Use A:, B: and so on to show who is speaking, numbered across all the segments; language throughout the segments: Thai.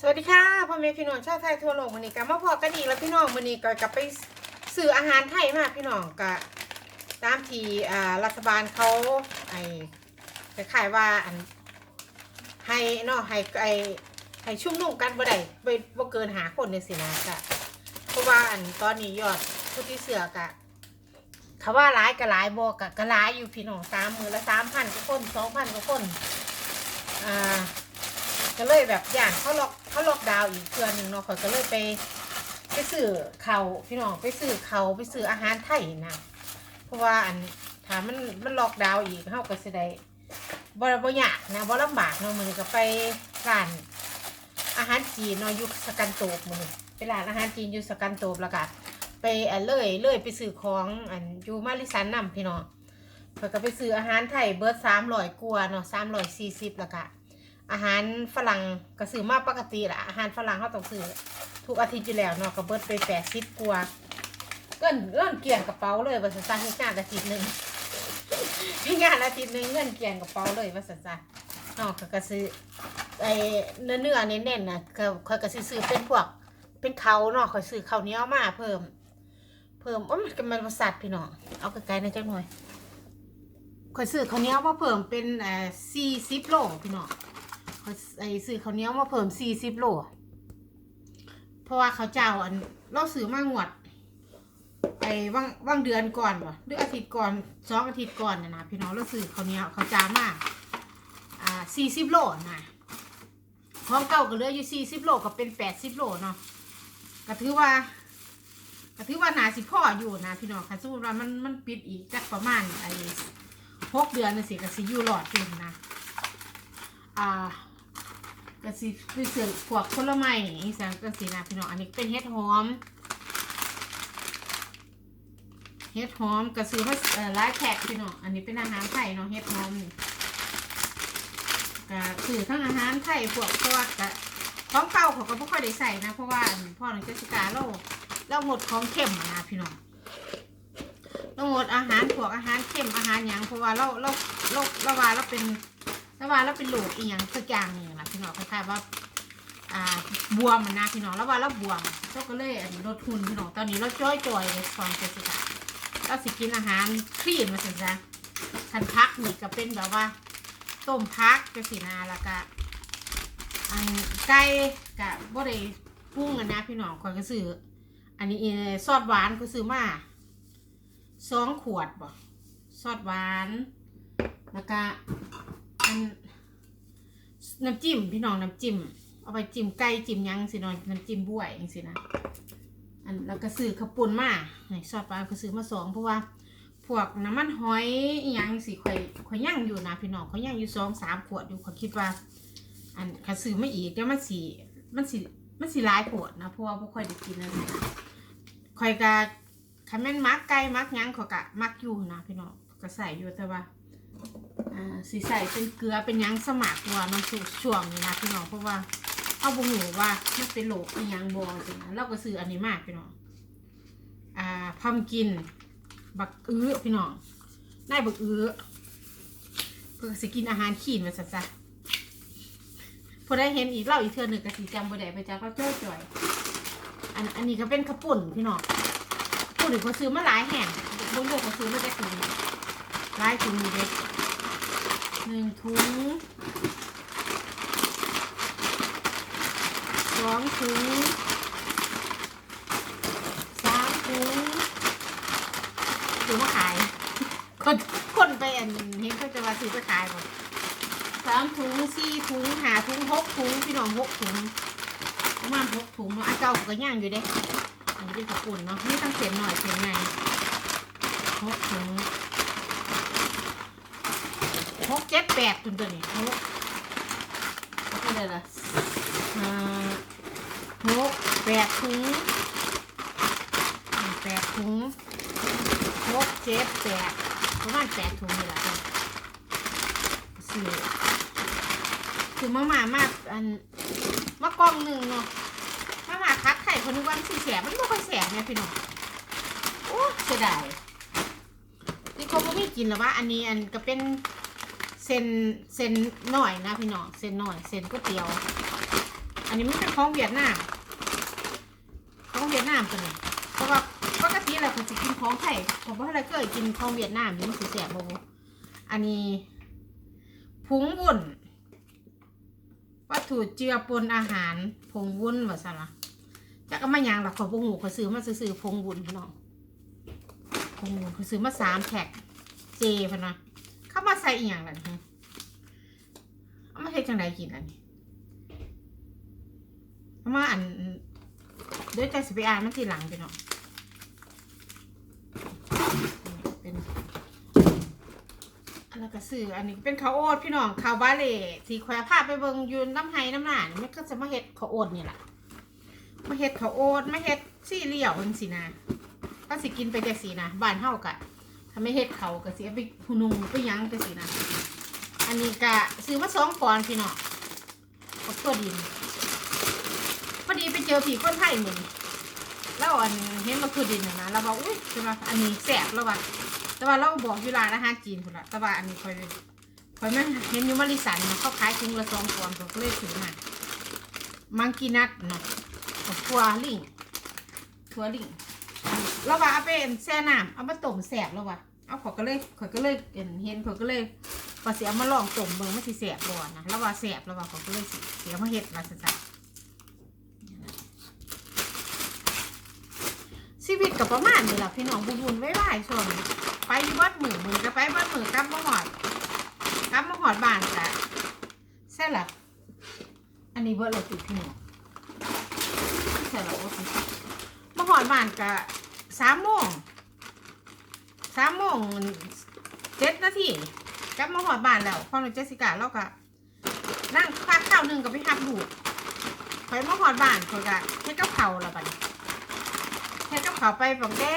A: สวัสดีค่ะพ่อแม่พี่น้องชาวไทยทั่วโลกวันนี้ก็มาพอกันอีกแล้วพี่น้องวันนี้ก็กลับไปซื้ออาหารไทยมาพี่น้องก็ตามที่อ่ารัฐบาลเขาไอ้คล้ายๆว่าอันให้เนาะให้ไอ้ให้ชุ่มนุ่มกันบ่ได้บ่บ่เกินหาคนในสินะก็เพราะว่าอันตอนนี้ยอดผู้ที่เสือกะเขาว่าร้ายก็ร้ายบ่กะก็ร้ายอยู่พี่น้องสามมือละสามพันกว่าคนสองพันกว่าคนอ่า ก็เลยแบบอย่างเขาล็อกเขาล็อกดาวน์อีกเทือนหนึ่งเนาะข่อยก็เลยไป ไปซื้อเขาวพี่น้องไปซื้อเขาวไปซื้ออาหารไทยนะเพราะว่าอันถามมันมันล็อกดาวน์อีกเขาก็สิได้บ่บ่ยากนะบ่ลำบากเนาะมื้อนี้ก็ไปร้านอาหารจีนเนาะอยู่สกันโตบมื้อนี้ไปร้านอาหารจีนอยู่สกันโตบแล้วก็ไปอันเลยเลยไปซื้อของอันอยู่มาริสันนํพี่น้องเพิ่นก็ไปซื้ออาหารไทยเบิด300กว่าเนาะ340แล้วก็ อาหารฝรั่งก็ซื้อมาปกติแหละอาหารฝรั่งเขาต้องซื้อทุกอาทิตย์อยู่แล้วเนาะก็เบิดไปแปดสิบกว่าเงินเงินเกลี่ยงกระเป๋าเลยว่าสันซาให้งานอาทิตย์หนึ่งให้งานอาทิตย์หนึ่งเงินเกลี่ยงกระเป๋าเลยว่าสันซาเนาะก็ก็ซื้อไอเนื้อเนื้อเน้นๆนะก็ค่อยก็สิซื้อเป็นพวกเป็นเขาเนาะค่อยซื้อข้าวเหนียวมาเพิ่ม เพิ่มโอ้มันก็มันประสาทพี่น้องเอาไกลๆหนะจังหน่อยค่อยซื้อข้าวเหนียวมาเพิ่มเป็นเอ่อสี่สิบโลพี่น้อง เขาไอ้ซื้อข้าวเหนียวมาเพิ่มสี่สิบโลเพราะว่าเขาเจ้าอันเราซื้อมางวดไอ้ว่างว่างเดือนก่อนวะหรืออาทิตย์ก่อนสองอาทิตย์ก่อนนะนะพี่น้องเราซื้อข้าวเหนียวข้าจ้ามากอ่าสี่สิบโลนะของเก่าก็เหลืออยู่สี่สิบโลก็เป็นแปดสิบโลเนาะก็ถือว่าก็ถือว่าหนาสิพ่ออยู่นะพี่น้องค่ะสมมติว่ามันมันปิดอีกจักประมาณไอ้หกเดือนน่ะสิก็สิอยู่หลอดอยู่นะอ่า กระสิไปเสือพวกผลไม้อีสานกระสีนะพี่น้องอันนี้เป็นเห็ดหอมเห็ดหอมกระสือมาเอ่อหลายแพ็คพี่น้องอันนี้เป็นอาหารไทยเนาะเห็ดหอมนี่กระสือทั้งอาหารไทยพวกพวกกะของเก่าเขาก็ไม่ค่อยได้ใส่นะ เพราะว่าพ่อหนึ่งเจสิกาเราเราหมดของเค็มนะพี่น้องเราหมดอาหารพวกอาหารเค็มอาหารหยังเพราะว่าเราเราเราเราว่าเราเป็น แล้วว่าเราเป็นโรคอีหยังสักอย่างหนึงนะพี่น้องคล้ายๆว่า อ่าบวมมันนะพี่น้องแล้วว่าเราบวมเราก็เลยอันลดทุนพี่น้องตอนนี้เราจ้อยจอยเลยฟองเจสิกาเราสิกินอาหารคลีนมาสิจ้ะคันพักนี่ก็เป็นแบบว่าต้มพักจะสินาแล้วก็อันไก่กับบ่ได้ปรุงกันนะพี่น้องคอยก็ซื้ออันนี้ซอสหวานก็ซื้อมาสองขวดบ่ซอสหวานแล้วก็ อันน้ำจิ้มพี่น้องน้ำจิ้มเอาไปจิ้มไก่จิ้มยังสินอนน้ำจิ้มบ้วยจังสินะอันแล้วก็ซื้อขปุ้นมาให้ซอสปลาก็ซื้อมาสองเพราะว่าพวกน้ำมันหอยยังสิข่อยข่อยย่างอยู่นะพี่น้องข่อยย่างอยู่สองสามขวดอยู่ข่อยคิดว่า อันข้าซื้อไม่อีกเดี๋ยวมันสีมันสีมันสีลายขวดนะเพราะว่าพวกข่อยได้กินนั่นแหละข่อยกะคันแม่นมักไก่มักยังข่อยกะมักอยู่นะพี่น้องก็ใส่อยู่แต่ว่า สีใส่เป็นเกลือเป็นยังสมัครตัวมันสูช่วงนี้นะพี่น้องเพราะว่าเอาบุหูว่ามันเป็นโรคอีหยังบอจริงนะเราก็ซื้ออันนี้มากพี่น้องอ่าพัมกิน บักอื้อพี่น้องได้บักอื้อเพื่อสิกินอาหารขีนมาซะจ้ะพอได้เห็นอีกเล่าอีกเทือหนึ่งกะสีจำบ่ได้ไปจ้ะก็จ้อยจ่อยอันอันนี้ก็เป็นข้าวปุ่นพี่น้องข้าวปุ่นเขาซื้อมาหลายแห่งบางโบเขาซื้อมาได้ถุงหลายถุงอยู่เด็ก หนึ่งถุงสองถุงสามถุงซื้อมาขาย คนคนไปอันเห็นเขาจะมาซื้อไปขายก่อนสามถุงสี่ถุงหาถุงหกถุงพี่น้องหกถุงประมาณหกถุงเนาะอันเก่าก็ย่างอยู่เด้อันนี้เป็นกระปุ่นเนาะนี่ต้องเสียนหน่อยเสียนในหกถุง กเจ็ดแปดถุงตัวนี้หกก็เลยละอ่าหกแปดถุงอ่าแปดถุงหกเจ็ดแปดประมาณแปดถุงนี่แหละค่ะสี่คือมาม่ามาอันมากล้องหนึ่งเนาะมาม่าคัดไข่คนนึกว่ามันสีแสบมันไม่ค่อยแสบเนี่ยพี่น้องโอ้เสียดายนี่เขาไม่กินหรอวะอันนี้อันก็เป็น เส้นเส้นหน่อยนะพี่น้องเส้นหน่อยเส้นก๋วยเตี๋ยว อันนี้มันเป็นของเวียดนามของเวียดนามตัวนี้เพราะว่าปกติเราเคยจะกินของไทยผมว่าเราเคยกินของเวียดนามนี่มันสิแสบบ่บ่อันนี้ผงวุ้นวัตถุเจือปนอาหารผงวุ้นว่าซั่นล่ะจักเอามาหยังหล่ะขอยบ่ฮู้ขอยซื้อมาซื้อๆผงวุ้นพี่น้องผงวุ้นเขอยซื้อมาสามแพ็คเจพุ่นะ เข้ามาใส่อีหยังล่ะนี่เอามาเฮ็ดจังไดกินอันนี้เพราะว่าอันเด้วยใจสิไปอ่านมันทีหลังไปเนาะเป็นอันนั้นก็ซื้ออันนี้เป็นข้าวโอ๊ตพี่น้องข้าวบาเล่สีแควผ้าไปเบิงยูนน้ำไห้น้ำหนานมันก็จะมาเฮ็ดข้าวโอ๊ตนี่แหละมาเฮ็ดข้าวโอ๊ตมาเฮ็ดซี่เหลี่ยวมันสินะก็สิกินไปแต่สีนะบ้านเฮากะ ถ้าไม่เฮ็ดเขาก็เสิเอาไปหุนุงไปยังไปสินะอันนี้กะซื้อมาสองปอนพี่น้องข้าวตัวดินพอดีไปเจอผีคนไทยเหมือนแล้วอันเห็นมาคือดินนะนะเราบอกอุ้ยใช่ไหมอันนี้แสบแล้วว่ะแต่ว่าเราบอกอยู่ร้านอาหารจีนคนละแต่ว่าอันนี้คอยคอยไม่เห็นอยู่มาริสันเขาขายถุงละสองปอนผมก็เลยถือมามังกีนัทเนาะกับทัวลิงทัวลิง แล้วว่าเอาไปแช่น้ำเอามาต้มแสบแล้วว่ะเอาขอยก็เลยขอยก็เลยเห็นเห็นขอยก็เลยว่าเสียมาลองต้มเบิ่งมันสิแสบบ่นะแล้วว่าแสบแล้วว่าขอยก็เลยสิเสียมาเฮ็ดมาสันๆชีวิตกับประมาณนี้แหละพี่น้องบุญบุญไว้ไว้ส่วนไปอยู่วัดมือมือก็ไปวัดมือกลับมาหอดกลับมาหอดบ้านกะใช่ละอันนี้เบิร์เลยติดพี่น้องใช่ละโอ้ยมาหอดบ้านกะ สามโมงสามโมงเจ็ดนาทีกลับมาหอดบ้านแล้วพอเราเจสสิก้าเราก็นั่งพักข้าวหนึ่งกับไปหับดูกคอยมาหอดบ้านคอยกะให้กับเขาและบัดนี้เฮ็ดกับเขาไปบอกแด้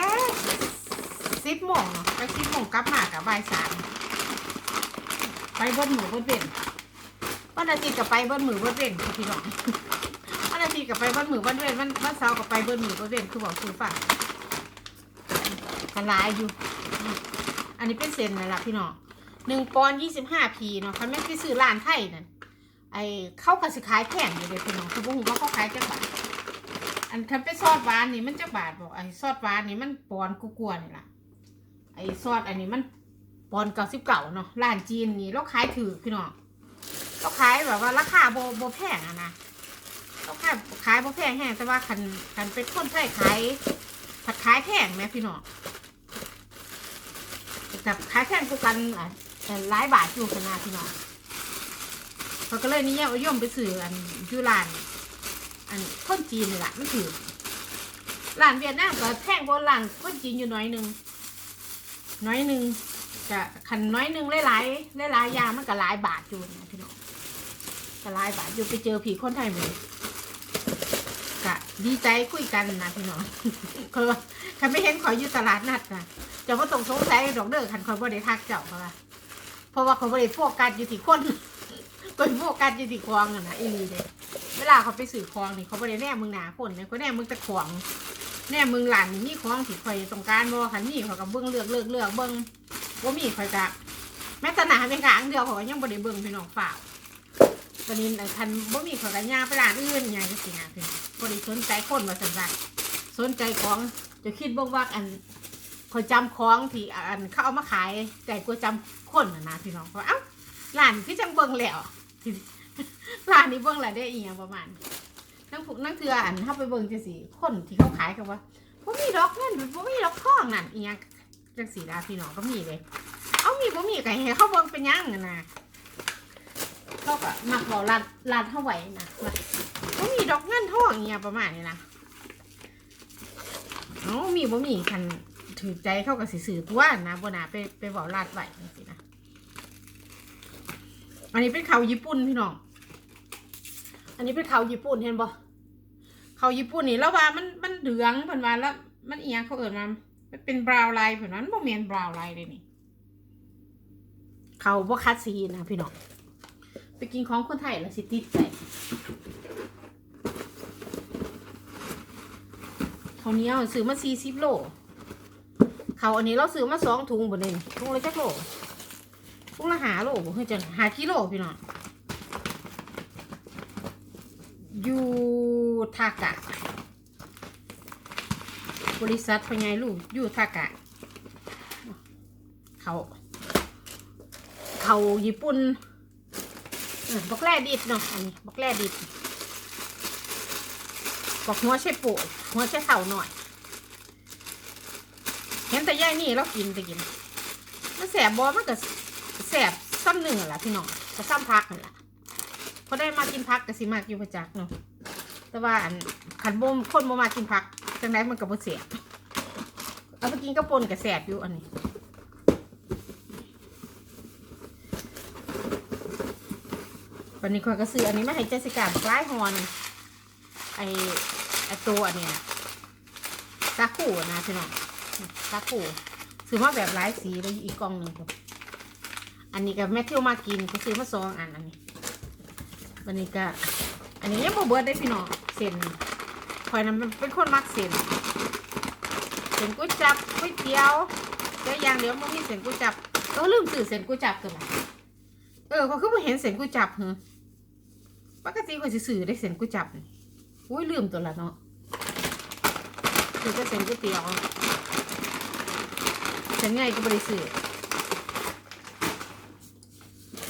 A: สิบโมงไปสิบโมงกลับมากับบ่ายสามไปเบิ้ลหมูเบิ้ลเป็นวันอาทิตย์กับไปเบิ้ลหมูเบิ้ลเป็นพี่น้องวันอาทิตย์กับไปเบิ้ลหมูเบิ้ลเป็นวันวันเสาร์กับไปเบิ้ลหมูเบิ้ลเป็นคือบอกคือฝาก กันหลายอยู่ อันนี้เป็นเซนเลยล่ะพี่น้องหนึ่งปอนยี่สิบห้าพีเนาะคันแม่ไปซื้อร้านไทยนั่นไอ้เข้ากับสิขายแพงอยู่เลยพี่น้องคือพวกผมว่าเขาขายจังหวะอันคันไปซอสหวานนี่มันจะบาทบอกไอ้ซอสหวานนี่มันปอนกูกลัวนี่ล่ะไอ้ซอสอันนี้มันปอนเก้าสิบเก่าเนาะร้านจีนนี่เราขายถือพี่น้องเราขายแบบว่าราคาโบโบแพงอะนะเราขายขายโบแพงแห้งแต่ว่าคันคันเป็นคนไทยขายผัดขายแพงไหมพี่น้อง แต่ขายแพงกูกันหลายบาทอยู่ขนาดพี่น้องเขาก็เลยนิยมยมไปซื้ออันยูราน อันคนจีนนี่แหละมันถือร้านเวียดนามก็แพงกว่าร้านคนจีนอยู่น้อยหนึ่งน้อยหนึ่งจะขันน้อยหนึ่งหลายหลายๆอย่างมันก็หลายบาทอยู่นะพี่น้องก็หลายบาทอยู่ไปเจอผีคนไทยเลยกะดีใจคุยกันนะพี่น้องคอยว่าไม่เห็นขอยอยู่ตลาดนัดนะ จะว่าต้องสงสัยดอกเด้อคันคอยบ่ได้ทักเจ้าเพราะว่าเพราะว่าเขาบ่ได้โฟกัสอยู่ที่คนก็โฟกัสอยู่ที่ควงอะนะอีหลีเด้เวลาเขาไปสื่อคลองนี่เขาไม่ได้แน่มึงหนาคนเนี่ยเขาแน่มึงจะขวงแน่มึงหลานนี่มีคลองสิคอยตรงการบ่คันนี่เขาก็เบิ้งเลือกเลือกเลือกเบิ้งว่ามีคอยกะแม้แต่หนาเป็นกลางเดียวเขายังบ่ได้เบิ้งพี่น้องฝ่าตอนนี้ไอ้คันบ่มีเขาก็ย่างไปร้านอื่นย่างนี้สินะพี่น้องบ่ได้สนใจคนว่าสั่นว่าสนใจของจะคิดบ่งว่าอัน เขาจำของที่อันเขาเอามาขายแต่กูจำคนนะนะพี่น้องเพราะเอ้าร้านที่จังเบิ่งแล้วร้านนี้เบิ่งแล้วได้อีหยังประมาณนั่งผูกนั่งเถื่ออันเข้าไปเบิ่งจังสิคนที่เขาขายกันว่าบ่มีดอกเงินบ่มีดอกทองนั่นอีหยังจังสีดาพี่น้องก็มีเลย เอามีบ่มีก็ให้เขาเบิ่งเป็นยังนะเขาก็มักบอกร้านร้านเท่าไหร่นะว่าบ่มีดอกเงินทองอีหยังประมาณนี้นะเอามีบ่มีคัน ถือใจเข้าก็สิซื้อตัวนะบนาไปไปบอกร้านไหว้จังซี่นะอันนี้เป็นเขาญี่ปุ่นพี่น้อง อันนี้เป็นเขาญี่ปุ่นเห็นบ่เขาญี่ปุ่นนี่แล้วว่ามันมันเหลืองเพิ่นว่าแล้ว มันเอียงเขาเอิ้นมามันเป็นบราวน์ไลน์เพิ่นว่ามันบ่แม่นบราวน์ไลน์เลยนี่เขาบ่คัดสีนะพี่น้องไปกินของคนไทยแล้วสิติดใจเขาวเหนี้ยวซื้อมา40โล เขาอันนี้เราซื้อมาสองถุงบ่นี่ถุงละจักโลพวกละหาโลบ่คือจะหากิโลพี่น้องยูทากะ บริษัทพญายลูกยูทากะ เขาเขาญี่ปุ่นบอกแร่ดิดเนาะอันนี้บอกแร่ดิดบอกหัวใช่ปูหัวใช่เข่าหน่อยายนี่เรากินต่กิน มันแสบบอมันก็แสบซ้ำหนึ่งแหละพี่น้องก็ซ้ำพักนั่นแหละพอได้มากินพักก็สิมากอยู่ประจักเนาะแต่ว่าอันขันบ่มคนบ่มากินพักจังไดมันก็บ่เสียบเอาไปกินกระปนกับแสบอยู่อันนี้วันนี้ข้อยก็ซื้ออันนี้มาให้เจสิก้าบักลายฮอนไอไอตัวอันเนี้ยซาคูนะพี่น้อง ซาคูซื้อมาแบบหลายสีแล้วอีกกล่องหนึ่งครับอันนี้ก็แม่เที่ยวมากินก็ซื้อมาสองอันอันนี้วันนี้ก็อันนี้ยังบเบิดได้พี่น้องเส้นคอยนั้นเป็นคนมักเส้นเส้นก๋วยจับก๋วยเตี๋ยวแต่อย่างเดียวมันมีเส้นก๋วยจับเออลืมซื้อเส้นก๋วยจับกันละเออเขาคือบ่เห็นเส้นก๋วยจับเหรอปกติเขาสิซื้อได้เส้นก๋วยจับอุ้ยลืมตัวละเนาะซื้อแต่เส้นก๋วยเตี๋ยว เส้นใหญ่ก็บ่ได้ซื้อ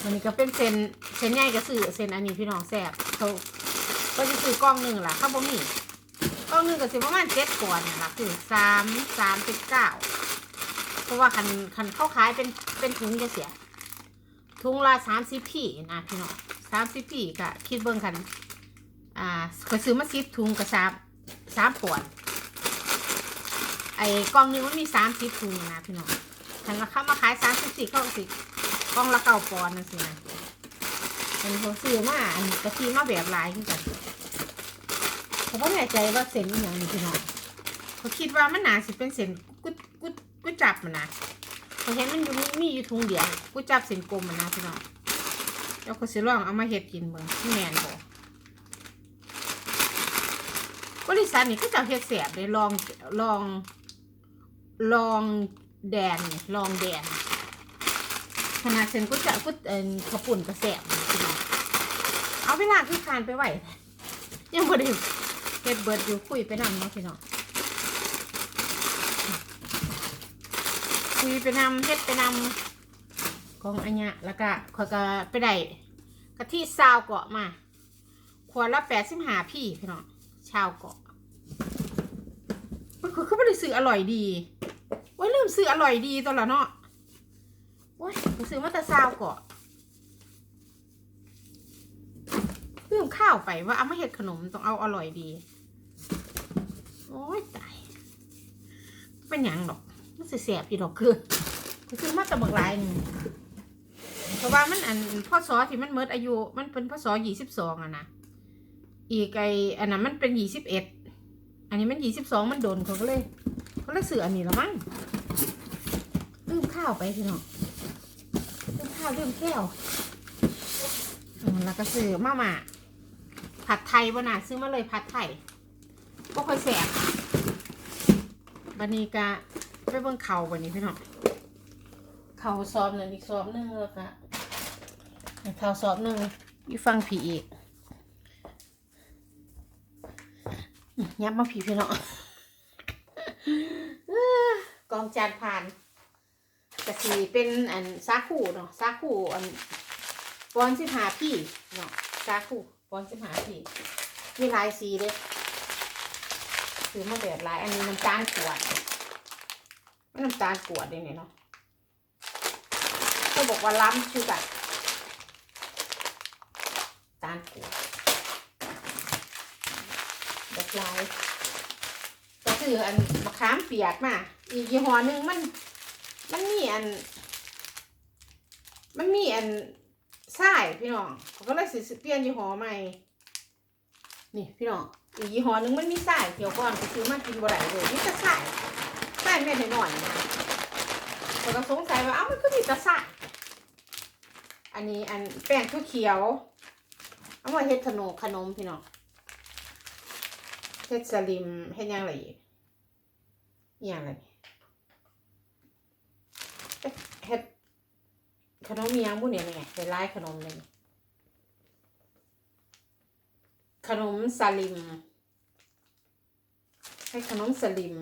A: วันนี้ก็เป็นเส้นเส้นใหญ่ก็ซื้อเส้นอันนี้พี่น้องแซ่บเขาก็จะซื้อกล่องหนึ่งล่ะข้าวบะหมี่กล่องหนึ่งก็สิประมาณเจ็ดก่อนล่ะคือสามสามเป็นเก้าเพราะว่าคันคันเข้าขายเป็นเป็นถุงจะเสียถุงละสามสิบพี่นะพี่น้องสามสิบพี่ก็คิดเบิ่งกันอ่าก็ซื้อมาสิบถุงกับสามสามขวด ไอ้กล่องหนึงมันมีสามสิบถุงนะพี่น้องคันราคามาขายสามสิบสี่เข้าสิกล่องละเก้าปอนด์นั่นสินะอันนี้เขาซื้อมาอันนี้กะทิมาแบบหลายขึ้นกันเขาก็แน่ใจว่าเส้นอย่างนี้พี่น้องเขาคิดว่ามันหนาสิเป็นเส้นกุดกุดกุดจับมันนะเขาเห็นมันอยู่มีอยู่ทุงเดียวกูจับเส้นกลมมันนะพี่น้องแล้วก็สิลองเอามาเฮ็ดกินเบิ่งที่แมนบ่บริษัทนี่ก็จะเฮ็ดแสบเลยลองลอง ลองแดนนี่ลองแดนขนาดเส้นกูจะกูเอ็นข้าวปุ่นก็แสบนะพี่น้องเอาเวลาคือคานไปไหวยังบ่ได้เฮ็ดเบิร์ดอยู่คุยไปนำเนาะพี่น้องคุยไปนำเฮ็ดไปนำของอันเนี้ยแล้วก็ขอยก็ไปได้กะทิซาวเกาะมาขวดละแปดสิบห้าพี่พี่น้องชาวเกาะ คือคือไม่ได้ซื้ออร่อยดีโอ้ยลืมซื้ออร่อยดีตัวละเนาะโอ้ยซื้อมาแต่ซาวเกาะลืมข้าวไปว่าเอามาเฮ็ดขนมต้องเอาอร่อยดี โอ้ยตายเป็นหยังดอกมันเสิแสบอยู่ดอกคือคือมาแตะบักหลายนึงเพราะว่ามันอันพ่อซอที่มันเมิดอายุ มันเป็นพ่อซอยี่สิบสองอะนะอีกไออันนั้นมันเป็นยี่สิบเอ็ด อันนี้มันยี่สิบสองมันโดนเขาก็เลย เขาเลยซื้ออันนี้ละมั้งลืมข้าวไปพี่น้องลืมข้าวลืมแก้วแล้วก็ซื้อมาม่าผัดไทยบ่น่ะซื้อมาเลยผัดไทยก็ค่อยแสบบันนี้กะไปเบิ่งเขาวันนี้พี่น้องเขาสอบหนึ่งอีกสอบหนึ่งแล้วค่ะเขาสอบหนึ่งอยู่ฟังผีอีก ยับมาผีพี่น้องเอ้อกองจานผ่านกะสีเป็นอันซาคูเนาะซาคูอันปอนสิบหาพี่เนาะซาคูปอนสิบหาพี่มีลายสีเลยซื้อมาแบบหลาย อันนี้มันจานขวดน้ำตาลกวดเลยเนี่ยเนาะเขาบอกว่าล้ำชื่อแบบตาลกวด แบบลายก็คืออันมะขามเปียกมาอีกยี่ห้อหนึ่งมัน มันมีอัน มันมีอันทรายพี่น้องเขาก็เลยสิเปลี่ยนยี่ห้อใหม่ นี่พี่น้องอีกยี่ห้อหนึ่งมันมีทรายเกี่ยวก่อนไปซื้อมากินบ่ได้เลยนี่จะทรายใส่แม่หน่อยนะผมก็สงสัยว่าเอ้ามันก็มีแตะสายอันนี้อันแป้งข้าวเขียว เอามาเฮ็ดขนมขนมพี่น้อง เฮ็ดสลิมเฮ็ดยังไรอีกอย่างไรเฮ็ดขนมมียังบุเนี่ยเนี่ยเป็นลายขนมเลยขนมสลิมให้ขนมสลิม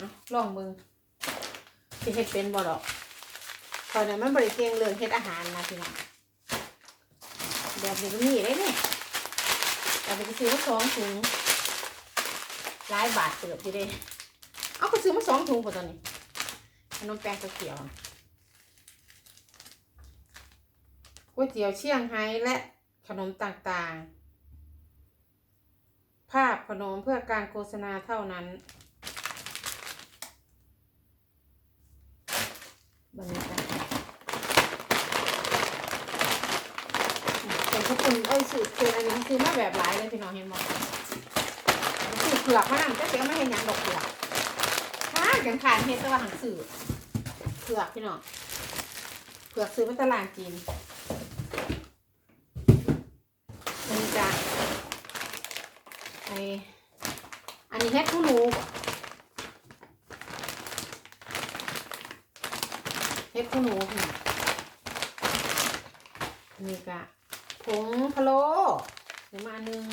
A: อะลองมึงจะเฮ็ดเป็นบ่ดอกตอนนั้นมันบริเกงเรื่องเฮ็ดอาหารนะพี่น้องแบบนี้ก็มีได้เนี่ย แต่ไปซื้อมาสองถุงหลายบาทเติบอยู่เด้เอาก็ซื้อมาสองถุงพอตอนนี้ขนมแป้งเขียวก๋วยเตี๋ยวเชียงไฮ้และขนมต่างๆ ภาพขนมเพื่อการโฆษณาเท่านั้นบรรยากาศ เป็นขอบคุณเอ้ยสื่อคืออันนี้ซื้อมาแบบหลายเลยพี่น้องเห็นบอกสื่อเผือกมานำจะเสียไม่เห็นหยังดอกเผือกถ้ากันขายเฮ็ดแตัวาหังสื่อเผือกพี่น้องเผือกซื้อมาตลาดจีนอันนี้จ้ะไออันนี้เฮ็ดผู้หนูบ่เฮ็ดผู้หนูพี่น้องอันนี้กะผงพะโล้เดี๋ยวมาอันหนึง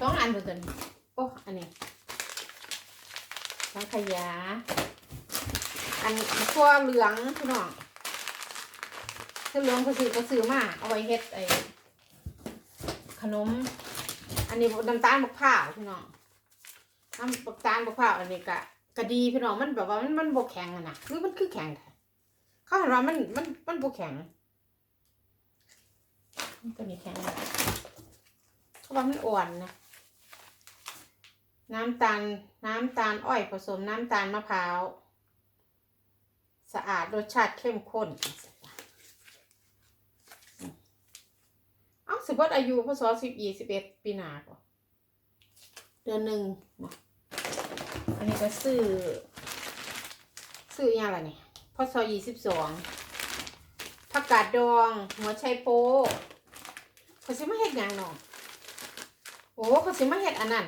A: สองอันตัวตัวนี้โอ้อันนี้สังข ยา อันขั้วเหลืองพี่น้องขั้วเหลืองเขาซื้อเขาซื้อมาเอาไว้เฮ็ดไอ้ขนม อันนี้น้ำตาลมะพร้าวพี่น้องน้ำตาลมะพร้าวอันนี้กะกะดีพี่น้องมันแบบว่ามันมันบกแข็งอะนะหรือมันคือแข็งเขาเห็นว่ามันมันมันบกแข็งตัวนี้แข็งนะเขาว่ามันอ่อนนะ น้ำตาลน้ำตาลอ้อยผสมน้ำตาลมะพร้าว สะอาดรสชาติเข้มข้นเอ้าสิบวัดอายุพศสิบยี่สิบเอ็ดปีหนาป่ะเดือนหนึ่งนะอันนี้ก็ซื้อ ซื้ออยังไรนี่พศยี่สิบสองผักกาดดอง หัวไชโปเขาสิมาเฮ็ดหยังเนาะโอ้เขาสิมาเฮ็ดอันนั้น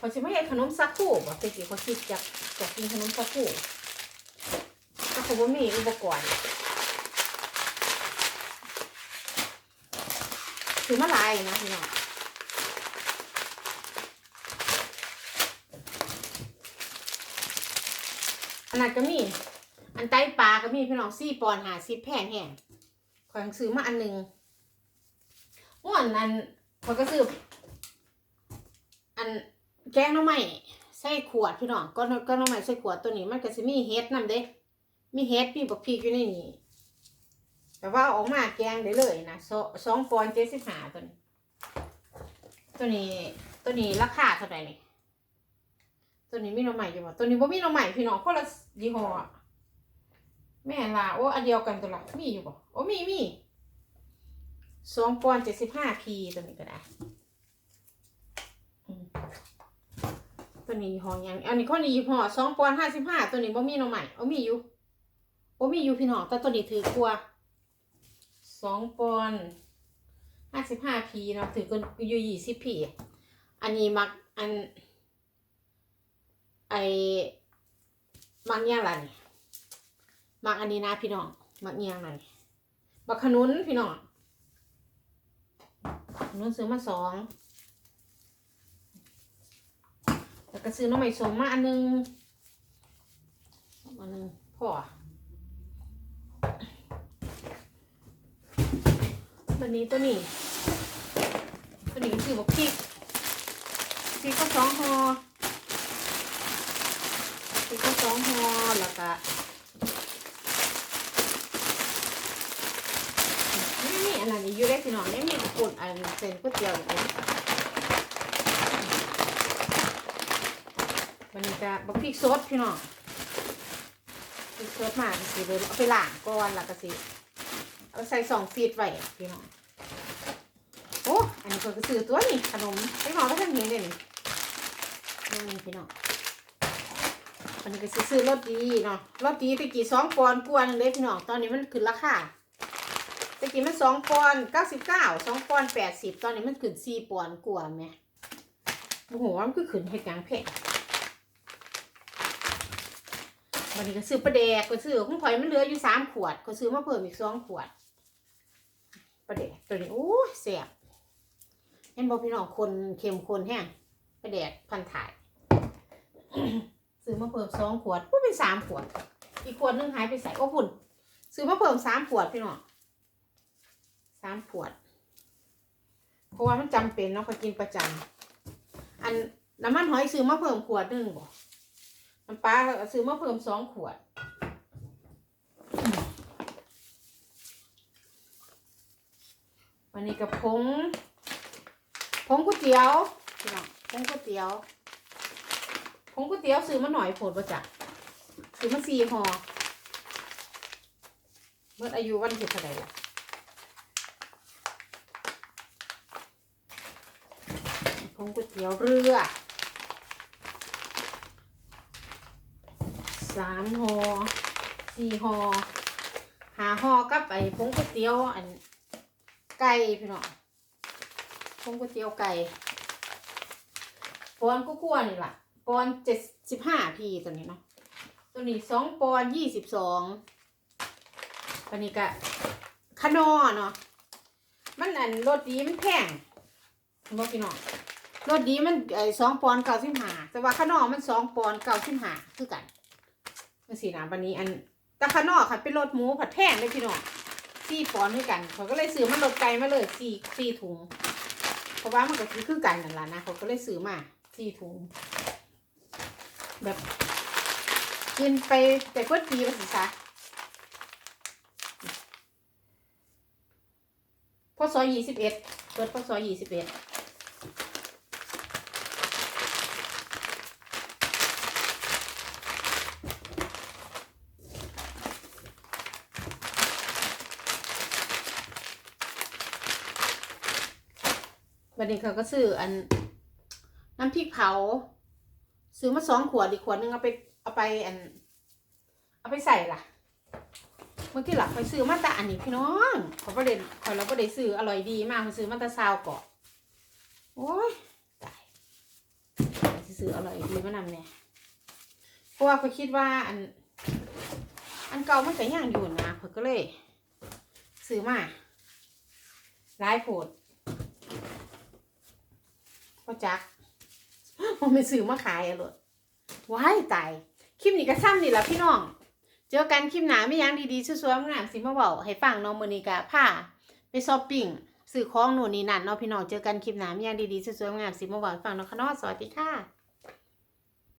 A: เขาสิมาเฮ็ดขนมซาคูบ่ตะกี้เขาคิดอยากอยากกินขนมซาคูถ้าเขาบ่มีอุปกรณ์ถือมาหลายนะพี่น้องอันนั้นก็มี อันไตปลาก็มีพี่น้องสี่ปอนหาสิแพงแห้งขอยซื้อมาอันหนึ่งม่วนนั้นเขอยก็ซื้อ แกงน้ำใหม่ใส่ขวดพี่น้องก็ก็หน้ำใหม่ใส่ขวดตัวนี้มันก็สิมีเฮ็ดนำเด้ มีเฮ็ดมีบักพริกอยู่ในนี้แต่ว่าออกมาแกงได้เลยนะสองปอนเจ็ดสิบห้าตัวนี้ ตัวนี้ตัวนี้ราคาเท่าไหร่นี่ตัวนี้มีน้ำใหม่อยู่บ่ตัวนี้บ่มีน้ำใหม่พี่น้องคนละยี่ห้ออแม่ล่ะโอ้อันเดียวกันตัวละมีอยู่บ่โอ้มีมีสองปอนเจ็ดสิบห้าพีตัวนี้ก็ได้อืม ตัวนี้ยี่ห้อยังอันนี้ข้อนี้ยี่ห้อสองปอนห้าสิบห้าตัวนี้บ่มีหน้ำใหม่โอ้มีอยู่โอ้มีอยู่พี่น้องแต่ตัวนี้ถือกลัวสองปอนห้าสิบห้าพีเนาะถือกันอยู่ยี่สิบพีอันนี้มักอันไอมักเนี่ยอะไรมักอันนี้นะพี่น้องมักเนี่ยอะไรมักขนุนพี่น้องขนุนซื้อมาสอง แล้วก็ซื้อน้องใหม่สมมาอันหนึงอันหนึงพ่อตัวนี้ตัวนี้ ตัวนี้คือบอกพริกพริกก็สองหอพริกก็สองหอแล้วก็นี่อันนั้อยู่ได้สิหน่อยนี่มีกุดอันเส้นก๋วยเตี๋ยวอย่างนี้วันนี้ จะบักพริกสดพี่น้องพริกสดมากสิเลยเอาไปล้างก่อนแล้วก็สิเอาใส่สองฟีดไว้พี่น้องโอ้อันนี้ก็ซื้อตัวนี่ขนมไปหมอก็ทำเห็นเลยนี่นี่พี่น้องอันนี้ก็สิซื้อรสดีเนาะรสดีตะกี้สองปอนด์กวนเลยพี่น้องตอนนี้มันขึ้นราคาตะกี้มันสองปอนเก้าสิบเก้าสองปอนแปดสิบตอนนี้มันขึ้นสี่ปอนด์กว่าไหมโอ้โหมันก็ขึ้นเหตุการณ์แพง วันนี้ก็ซื้อปลาแดกก็ซื้อของข่อยมันเหลืออยู่สามขวด ก็ซื้อมาเพิ่มอีกสองขวดปประเดกตัวนี้โอ้ยแสบเห็นบอกพี่น้องคนเค็มคนแห้งประเดกพันถ่ายซื้อมาเพิ่มสองขวดก็เป็นสามขวด อีกขวดนึงหายไปใส่โอ้พุ่นซื้อมาเพิ่มสามขวดพี่น้องสามขวด เพราะว่ามันจำเป็นเนาะเขากินประจำอันน้ำมันหอยซื้อมาเพิ่มขวดนึงบ่ น้ำปลาซื้อมาเพิ่มสองขวด วันนี้กับผงผงก๋วยเตี๋ยวพี่น้องผงก๋วยเตี๋ยวผงก๋วยเตี๋ยวซื้อมาหน่อยโผดประจักซื้อมาสี่ห่อเมื่ออายุวันที่เท่าไหร่ล่ะผงก๋วยเตี๋ยวเรือ สามห่อสี่ห่อหาห่อกับไอ้ผงก๋วยเตี๋ยวอันไก่พี่น้องพงก๋วยเตี๋ยวไก่ปอนก็คั่วนี่ล่ะปอนเจ็ดสิบห้าพีตัวนี้เนาะตัวนี้สองปอนยี่สิบสองอันนี้ก็ขนอเนาะมันอันรสดีมันแพงเห็นบ่พี่น้องรสดีมันไอสองปอนเก้าสิบห้าแต่ว่าขนอมันสองปอนเก้าสิบห้าคือกัน มันสีน้ำวันนี้อันต่ขนอค่ะเป็นรสหมูผัดแพงเลยพี่น้องสี่ปอนด้วยกันเขาก็เลยซื้อมันลดไกลมาเลยสี่สี่ถุง เพราะว่ามันก็คือคือกันนั่นแหละนะเขาก็เลยซื้อมาสี่ถุง แบบกินไปแต่ก๋วยปีละสิซะพศยี่สิบเอ็ดเปิดพศยี่สิบเอ็ด นี้เขาก็ซื้ออันน้ำพริกเผา ซื้อมาสองขวดอีกขวดหนึงเอาไปเอาไปอัน เอาไปใส่ล่ะเมื่อกี้หลักไปซื้อมาต่อันนี้พี่น้องเขาประเด็นคอยเราก็ได้ซื้ออร่อยดีมากเขาซื้อมาต่ซาวเกาะโอ้ยตายซื้ออร่อยดีมานำเนี่ยเพราะว่าเขาคิดว่าอัน อันเก่ามันก็ยังอยู่นะเขาก็เลย ซื้อมาหลายโผด พ่อจักมันไม่ซื้อมาขายอะเลยว้ายตายคลิปนี้ก็ซ้ำนี่แหละพี่น้อง เจอกันคลิปหนาไม่ยังดีๆสวยๆงามสิมาบอกให้ฟังน้องมือนีกะผ้าไปชอปปิ้งซื้อของหนูนี่นั่นเนาะพี่น้องเจอกันคลิปหนาไม่ยังดีๆสวยๆงามสิมาบอกฟังเนาะค่ะเนาะสวัสดีค่ะ